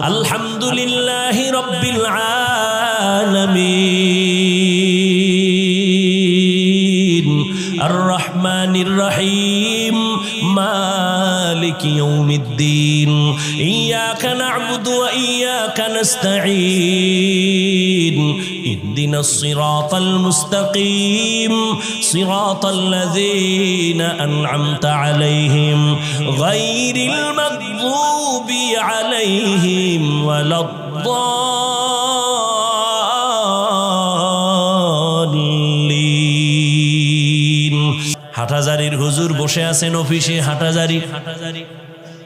আলহামদুলিল্লাহ রব্বিল আলামিন। আর রহমানির রহিম। মালিক ইয়াউমিদ্দিন। ইয়াকা না'বুদু ওয়া ইয়াকা নাস্তাঈন। اهدنا الصراط المستقيم صراط الذين أنعمت عليهم غير المغضوب عليهم ولا الضالين হাটাজারির হুজুর বসে আছেন অফিসে হাটাজারি হাটাজারি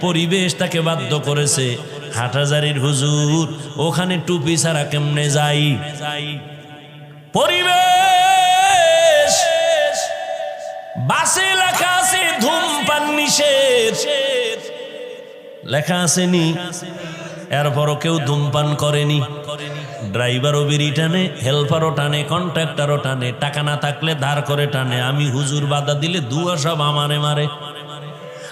পরিবেশ তাকে বাধ্য করেছে। হাটাজারির হুজুর, ওখানে টুপি ছাড়া কেমনে যাই? পরিবেশ! বাসে লেখা আছে, ধূমপান নিষেধ। লেখা আসেনি। এরপরও কেউ ধূমপান করেনি। ড্রাইভারও বিড়ি টানে, হেল্পারও টানে, কন্ট্রাক্টরও টানে, টাকা না থাকলে ধার করে টানে। আমি হুজুর বাধা দিলে দুয়া সব আমারে মারে।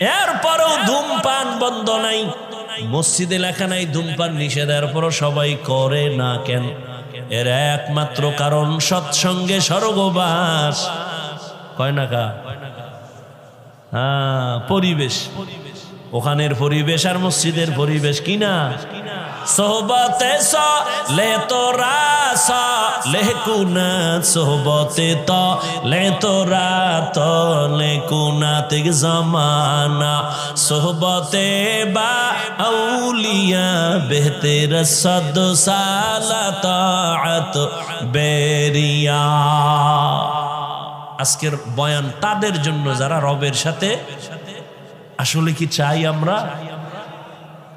এরপরও ধূমপান বন্ধ নাই। মসজিদে লেখা নাই, ধূমপান নিষেধ, এরপরও সবাই করে না কেন? এর একমাত্র কারণ সৎসঙ্গে স্বর্গবাস। কয় না কা হ্যাঁ পরিবেশ। ওখানের পরিবেশ আর মসজিদের পরিবেশ কিনা সোহবতে লে তোরা স, লে কুনাত, সোহবতে ত, লে তোরা ত, লে কুনাত জমানা। সোহবতে বা আউলিয়া বেহতের সদ সালাত বেরিয়া। আজকের বয়ান তাদের জন্য যারা রবের সাথে, আসলে কি চাই আমরা?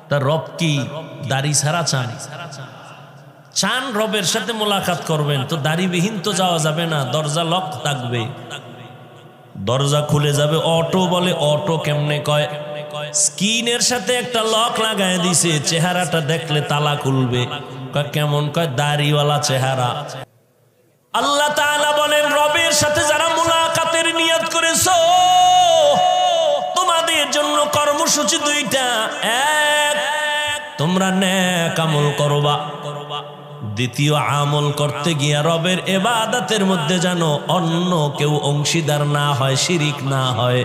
তার রব কি দাড়ি ছাড়া চান? চান রবের সাথে মোলাকাত করবেন, তো দাড়িবিহীন তো যাওয়া যাবে না, দরজা লক থাকবে। দরজা খুলে যাবে, অটো বলে, অটো কেমনে কয়? স্কিনের সাথে একটা লক লাগায় দিছে, চেহারাটা দেখলে তালা খুলবে। কেমন? কয়, দাড়িওয়ালা চেহারা। আল্লাহ বলেন, রবের সাথে যারা কর্মসূচি দুইটা, এক, তোমরা ন্যাক আমল করবা। দ্বিতীয় আমল করতে গিয়া রবের এবাদাতের মধ্যে যেন অন্য কেউ অংশীদার না হয়, শিরিক না হয়।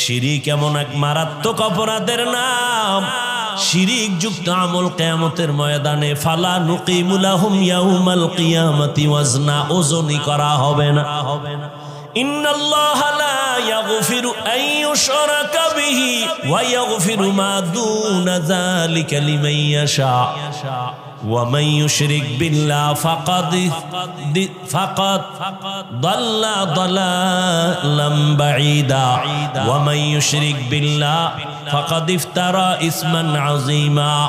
শিরিক এমন এক মারাত্মক অপরাধের নাম। শিরিক যুক্ত আমল কেয়ামতের ময়দানে, ফালা নুকিমুলাহুম ইয়াউমাল কিয়ামতি ওয়াজনা, ওজনই করা হবে না হবে না। ان الله لا يغفر ان يشرك به ويغفر ما دون ذلك لمن يشاء ومن يشرك بالله فقد فقد ضل ضلالا بعيدا ومن يشرك بالله فقد افترى اثما عظيما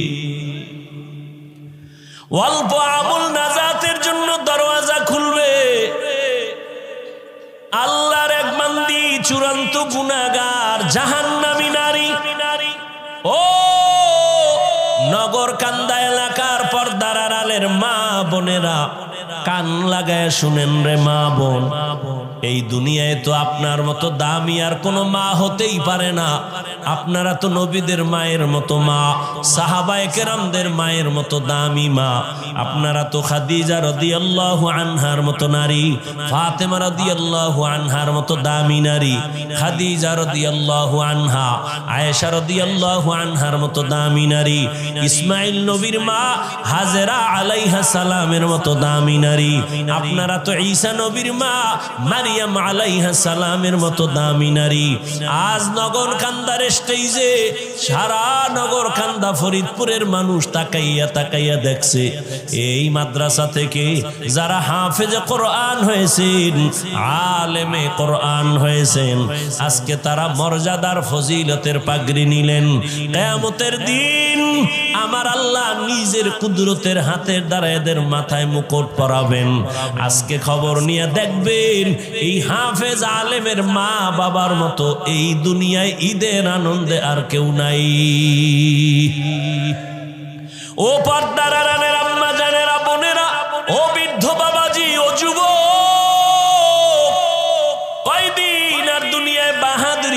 অল্প আমল নাজাতের জন্য দরওয়াজা খুলবে। আল্লাহর এক বান্দি চূড়ান্ত গুনাগার নামি নারী। ও নগর কান্দা এলাকার পর্দার আড়ালের মা বোনেরা কান লাগায় শুনেন রে মা বোন। এই দুনিয়ায় তো আপনার মতো দামি আর কোনো মা হতেই পারে না। আপনারা তো নবীদের মায়ের মতো মা, সাহাবায়ে কেরামদের মায়ের মতো দামি মা। আপনারা তো খাদিজা রাদিয়াল্লাহু আনহার মতো নারী, ফাতেমা রদি আল্লাহ আনহার মতো দামি নারী, খাদিজা রদি আল্লাহ আনহা, আয়েশা রাদিয়াল্লাহু আনহার মতো দামি নারী, ইসমাইল নবীর মা হাজেরা আলাইহা সালামের মতো দামি নারী আপনারা তো ঈসা নবীর মা, মারিয়াম আলাইহা সালামের মতো দামি নারী। আজ নগর কান্দার স্টেজে সারা নগর কান্দা ফরিদপুরের মানুষ তাকাইয়া তাকাইয়া দেখছে। এই মাদ্রাসা থেকে যারা হাফেজে কোরআন হয়েছেন, আলেমে কোরআন হয়েছেন, আজকে তারা মর্যাদার ফজিলতের পাগড়ি নিলেন। কেয়ামতের দিন আমার আল্লাহ নিজের কুদরতের হাতের দ্বারা এদের মাথায় মুকুট পরাবেন। আজকে খবর নিয়ে দেখবেন, এই হাফেজ আলেমের মা বাবার মতো এই দুনিয়ায় ঈদের আনন্দে আর কেউ নাই। ও পর্দার আম্মা জানেরা বোনেরা, ও বৃদ্ধ বাবাজি, ও যুব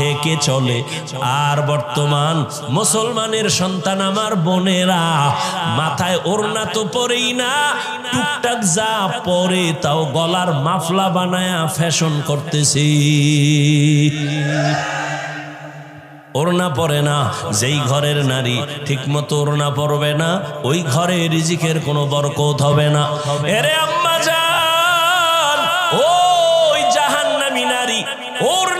ঢেকে চলে। আর বর্তমান মুসলমানের সন্তান আমার বোনেরা, মাথায় ওড়না তো পরেই না, টুকটাক যা পরে তাও গলার মাফলা বানায়া ফ্যাশন করতেছি। ওড়না পরে না, যেই ঘরের নারী ঠিক মতো ওড়না পরবে না, ওই ঘরে রিজিকের কোনো বরকত হবে না। এরে আম্মা যান ওই জাহান্নামী নারী, ওড়না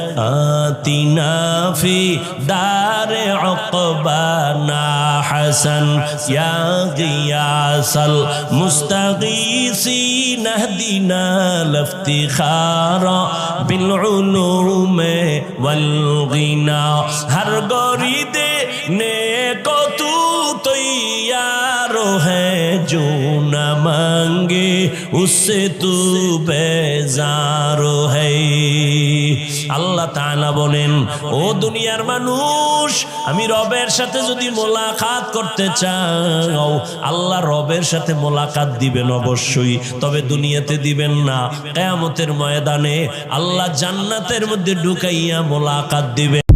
آتنا في دار عقبانا حسن يا غياث المستغيثين اهدنا لافتخارا بالعلوم والغنى هر غريد نیکو تو تیار ہے جو نہ مانگے اس سے تو بیزار ہے আল্লাহ তাআলা বলেন, ও দুনিয়ার মানুষ, আমি রবের সাথে যদি মোলাকাত করতে চাও, আল্লাহ রবের সাথে মোলাকাত দিবেন অবশ্যই, তবে দুনিয়াতে দিবেন না। কেয়ামতের ময়দানে আল্লাহ জান্নাতের মধ্যে ঢুকাইয়া মোলাকাত দিবেন।